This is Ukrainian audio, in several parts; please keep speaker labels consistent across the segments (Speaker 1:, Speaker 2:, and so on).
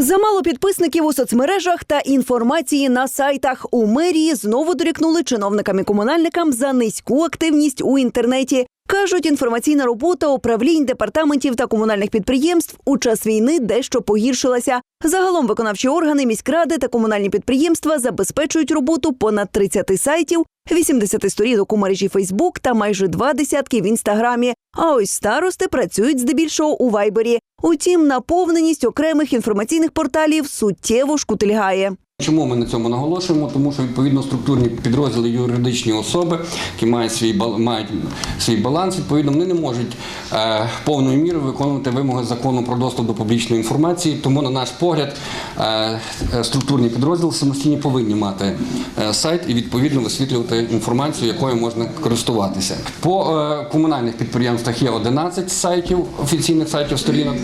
Speaker 1: Замало підписників у соцмережах та інформації на сайтах. У мерії знову дорікнули чиновникам і комунальникам за низьку активність у інтернеті. Кажуть, інформаційна робота управлінь, департаментів та комунальних підприємств у час війни дещо погіршилася. Загалом виконавчі органи, міськради та комунальні підприємства забезпечують роботу понад 30 сайтів, 80 сторінок у мережі Фейсбук та майже два десятки в інстаграмі. А ось старости працюють здебільшого у Вайбері. Утім, наповненість окремих інформаційних порталів суттєво шкутильгає.
Speaker 2: Чому ми на цьому наголошуємо? Тому що відповідно структурні підрозділи юридичні особи, які мають свій мають свій баланс, відповідно, вони не можуть е, повною мірою виконувати вимоги закону про доступ до публічної інформації. Тому, на наш погляд, е, е, структурні підрозділи самостійні повинні мати сайт і відповідно висвітлювати інформацію, якою можна користуватися. По комунальних підприємствах є 11 сайтів, офіційних сайтів сторінок.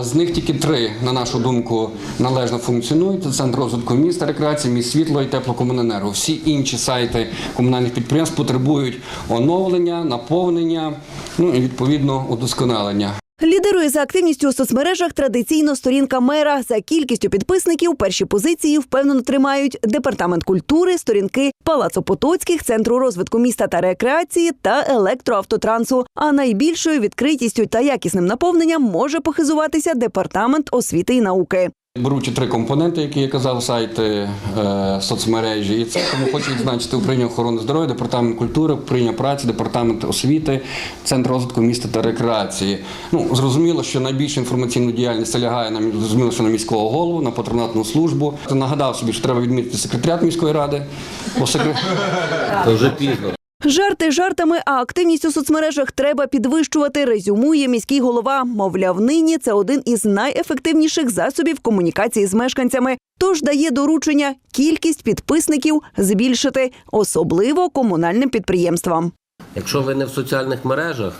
Speaker 2: З них тільки три, на нашу думку, належно функціонують. Це центр розвитку міста, рекреації, міст світло і теплокомуненерго. Всі інші сайти комунальних підприємств потребують оновлення, наповнення, ну і відповідно удосконалення.
Speaker 1: Лідерує за активністю у соцмережах традиційно сторінка мера. За кількістю підписників перші позиції впевнено тримають департамент культури, сторінки Палацу Потоцьких, центру розвитку міста та рекреації та електроавтотрансу. А найбільшою відкритістю та якісним наповненням може похизуватися департамент освіти і науки.
Speaker 2: Беручи три компоненти, які я казав, сайти е, соцмережі, і це тому хочу відзначити управління охорони здоров'я, департамент культури, управління праці, департамент освіти, центр розвитку міста та рекреації. Ну зрозуміло, що найбільша інформаційна діяльність лягає на мі- зрозуміло, що на міського голову, на патронатну службу. Нагадав собі, що треба відмітити секретаріат міської ради. Секре...
Speaker 3: Вже пізно.
Speaker 1: Жарти жартами, а активність у соцмережах треба підвищувати. Резюмує міський голова. Мовляв, нині це один із найефективніших засобів комунікації з мешканцями. Тож дає доручення кількість підписників збільшити, особливо комунальним підприємствам.
Speaker 3: Якщо ви не в соціальних мережах,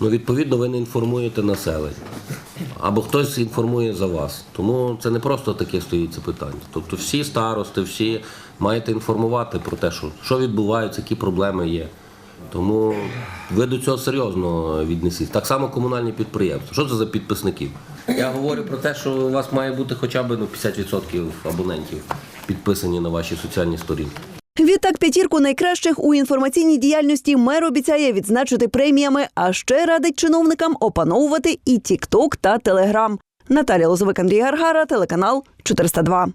Speaker 3: ну відповідно ви не інформуєте населення. Або хтось інформує за вас. Тому це не просто таке стоїть це питання. Тобто всі старости, всі маєте інформувати про те, що, що відбувається, які проблеми є. Тому ви до цього серйозно віднесіть. Так само комунальні підприємства. Що це за підписників? Я говорю про те, що у вас має бути хоча б ну, 50% абонентів підписані на ваші соціальні сторінки.
Speaker 1: Відтак п'ятірку найкращих у інформаційній діяльності мер обіцяє відзначити преміями, а ще радить чиновникам опановувати і TikTok та Telegram. Наталія Лозовик, Андрій Гаргара, телеканал 402.